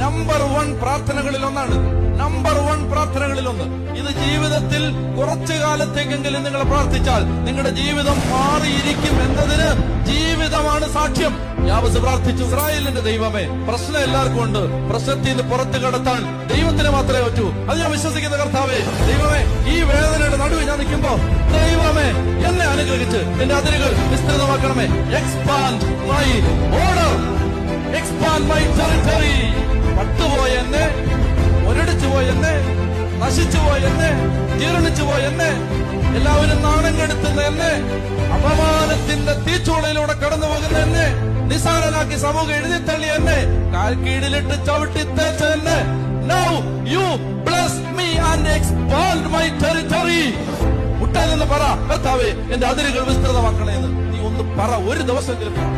Number one പ്രാർത്ഥനകളിൽ ഒന്നാണ്. Number one പ്രാർത്ഥനകളിൽ ഒന്ന്. ഇത് ജീവിതത്തിൽ കുറച്ചു കാലത്തേക്കെങ്കിലും നിങ്ങൾ പ്രാർത്ഥിച്ചാൽ നിങ്ങളുടെ ജീവിതം മാറിയിരിക്കും എന്നതിന് ജീവിതമാണ് സാക്ഷ്യം. യാവസ് പ്രാർത്ഥിച്ചു ഇസ്രായേലിന്റെ ദൈവമേ പ്രശ്നം എല്ലാവർക്കും ഉണ്ട്. പ്രശ്നത്തിൽ നിന്ന് പുറത്തു കടത്താൻ ദൈവത്തിന് മാത്രമേ പറ്റൂ. അത് ഞാൻ വിശ്വസിക്കുന്ന കർത്താവേ. ദൈവമേ ഈ വേദനയുടെ നടുവിൽ ഞാൻ നിൽക്കുമ്പോ ദൈവമേ എന്നെ അനുഗ്രഹിച്ച് എന്റെ അതിരുകൾ വിസ്തൃതമാക്കണമേ. Expand my order expand my territory നശിച്ചു പോയ എന്നെ ജീർണിച്ചു പോയ എന്നെ എല്ലാവരും നാണം കെടുത്തുന്ന എന്നെ അപമാനത്തിന്റെ തീച്ചൂളയിലൂടെ കടന്നു പോകുന്ന എന്നെ നിസാരനാക്കി സമൂഹം എഴുതിത്തള്ളി എന്നെ കാൽ കീഴിലിട്ട് ചവിട്ടി തേച്ച എന്നെ now you bless me and expand my territory മുട്ടാൻ പറ കർത്താവേ എന്റെ അതിരുകൾ വിസ്തൃതമാക്കണേന്ന് നീ ഒന്ന് പറ ഒരു ദിവസമെങ്കിലും പറ